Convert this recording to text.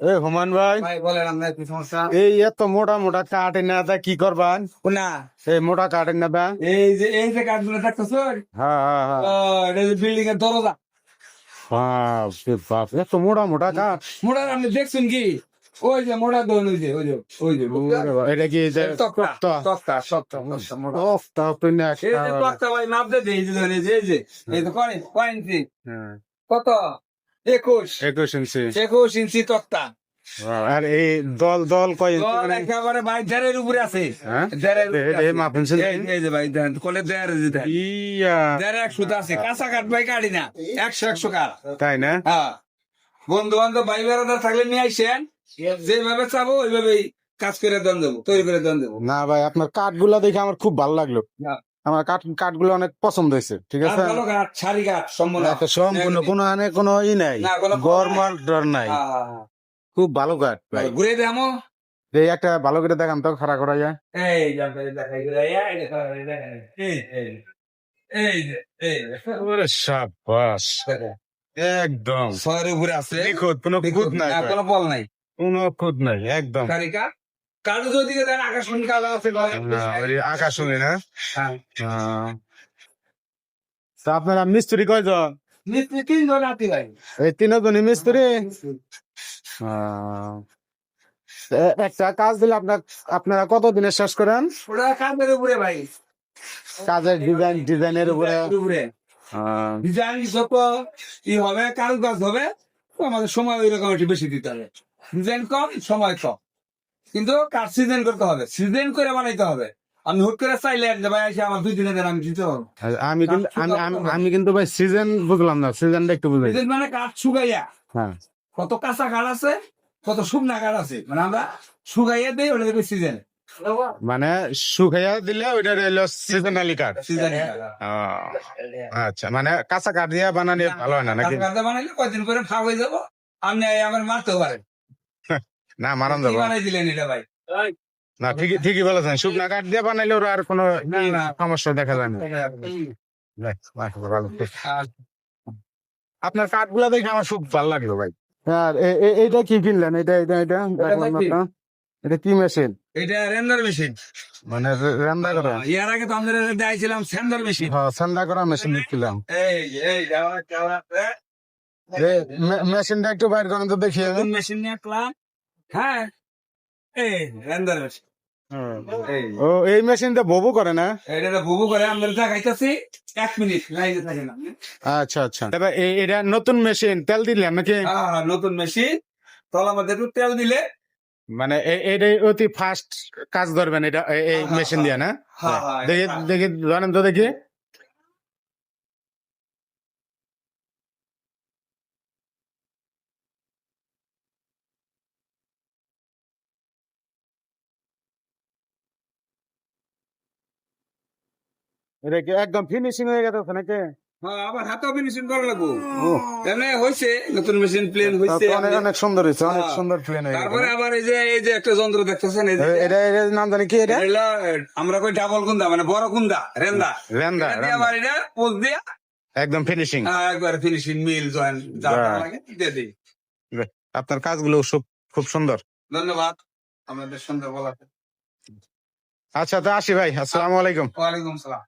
এ human ভাই। ভাই বলেন আপনার কি সমস্যা? এই এত মোটা মোটা কাঠ এনে দা কি করবান? না এই মোটা কাঠ এনে দা এই যে এই যে দেখতেছ হ্যাঁ হ্যাঁ হ্যাঁ। বিল্ডিং এর দরজা। বাপ রে বাপ এত মোটা মোটা কাঠ। মোটা আপনি দেখছেন কি? ওই যে মোটা দোন ওই যে ওই যে ওই যে এটা কি যে তক্তা তক্তা? তক্তা তক্তা তক্তা, মোটা। তক্তা তুই না এই যে তক্তা ভাই মাপ দে এই যে ধরেন, যে এই যে এই তো করেন কয় কত? একুশ। একুশ ইঞ্চি। একুশ ইঞ্চি তক্তা। আর এই দল দল কয় দল? একেবারে ভাই দেড়ের উপরে আছে? দেড়ের দে- উপরে দে, আছে। মাপ পেন্সিল এই এই যে ভাই দেন কোলে দেড় যে দেন। ইয়া। দেড় এক আছে। কাঁচা কাঠ ভাই কাটি না। একশো একশো কাঠ। তাই না? হ্যাঁ। বন্ধু বান্ধব ভাই বেড়াদার থাকলে নিয়ে আইসেন যেভাবে চাবো ওইভাবেই কাজ করে দেন দেবো তৈরি করে দেন দেবো। না ভাই আপনার কাঠগুলা দেখে আমার খুব ভালো লাগল। হ্যাঁ। আমার কাঠ কাঠগুলো অনেক পছন্দ হয়েছে ঠিক আছে? সম্পূর্ণ। কোনো আনে কোনো ই নাই গরমাল ডর নাই। হ্যাঁ, হ্যাঁ, হ্যাঁ। খুব ভালো কাঠ ভাই। ঘুরে দেখামো। এই একটা ভালো করে দেখান তো খাড়া করা যায়। এই দেখাই যে যে যে। একদম। আছে। কোনো খুঁত নাই কোনো বল নাই। কোনো খুঁত নাই একদম। কাঠ যদি আকাশমণি আছে। না, হ্যাঁ। তা আপনারা মিস্ত্রি কয়জন? মিস্ত্রি তিনজন আতি ভাই। এই তিনজনই মিস্ত্রি? একটা কাজ দিলে আপনার আপনারা কত দিনে শেষ করেন? ওটা কাঠের উপরে ভাই। কাজের ডিজাইন ডিজাইনের উপরে। উপরে। ডিজাইন যত ই হবে কারুকাজ হবে আমাদের সময় ওই রকম একটু বেশি দিতে হবে। ডিজাইন কম সময় কম। কিন্তু কাজ সিজন করতে হবে? সিজন করে বানাইতে হবে। আমি হুট করে চাইলে ভাই এসে আমার দুই দিনে দেন আমি দিতে পারব। আমি কিন্তু আমি কিন্তু ভাই সিজন বুঝলাম না সিজনটা একটু বুঝাই। সিজন মানে কাঠ শুকাইয়া হ্যাঁ। কত কাঁচা কাঠ আছে কত শুকনা কাঠ আছে। মানে আমরা শুকাইয়া দিই ওটা দেবে সিজন মানে শুকাইয়া দিলে ওইটা রইল সিজনালি কাঠ সিজন আহ, আচ্ছা মানে কাঁচা কাঠ দিয়ে বানালে ভালো হয় না নাকি? কাঁচা বানাইলে কয়দিন পরে ফাঁক হয়ে যাব। আপনি আমার মারতেও পারেন না মারান যাব। বানাই দিলেন এটা ভাই। না ঠিকই ঠিকই বলেছেন। শুকনা কাঠ দিয়ে বানাইলে ওর আর কোনো। সমস্যা দেখা যায় না। আপনার কাঠগুলা দেখে আমার খুব ভালো লাগল ভাই। আর এইটা কি কিনলেন? এটা এটা এটা। এটা কি মেশিন? এটা রেন্ডার মেশিন। মানে রান্না করা? ইয়ার আগে তো আমরা দিয়েছিলাম স্যান্ডার মেশিন। হ্যাঁ ঠান্ডা করা মেশিন কিনলাম এই এই যে, আমার camera মেশিনটা একটু বাইর করেন তো দেখি। মেশিন নিয়ে আসলাম। হ্যাঁ এই মেশিন এই। ও এই মেশিনটা ববু করে না? এটা বুবু করে আমরা দেখাইতেছি এক মিনিট লাইনে থাকে না। আচ্ছা আচ্ছা। এটা নতুন মেশিন তেল দিলেন নাকি? হ্যাঁ, নতুন মেশিন তলা মধ্যে একটু তেল দিলে। মানে এটাই অতি ফাস্ট কাজ ধরবেন এটা এই হ্যাঁ, মেশিন দিয়ে না? হ্যাঁ, হ্যাঁ, দেখি হ্যাঁ। দেখি জানেন তো দেখি। এটা কি একদম ফিনিশিং হয়ে গেছে নাকি? হ্যাঁ আবার হাতেও ফিনিশিং করা লাগবো। ও, এমনি হয়েছে নতুন মেশিন প্লেন হয়েছে অনেক সুন্দর হয়েছে অনেক হ্যাঁ। সুন্দর প্লেন তারপরে আবার এই যে এই যে একটা যন্ত্র দেখতেছেন এই যে এটা নাম জানি কি এটা? এটা আমরা কই ডাবল কুন্দা মানে বড় কুন্দা রেন্দা। রেন্দা আবার এটা পোজ দিয়া একদম ফিনিশিং হ্যাঁ, একবার ফিনিশিং মিল জয়েন যা যা বাহ। লাগে দিয়ে দিই। আপনার কাজগুলো খুব খুব সুন্দর। ধন্যবাদ সুন্দর আচ্ছা তো আসি ভাই আসসালামু আলাইকুম। ওয়ালাইকুম সালাম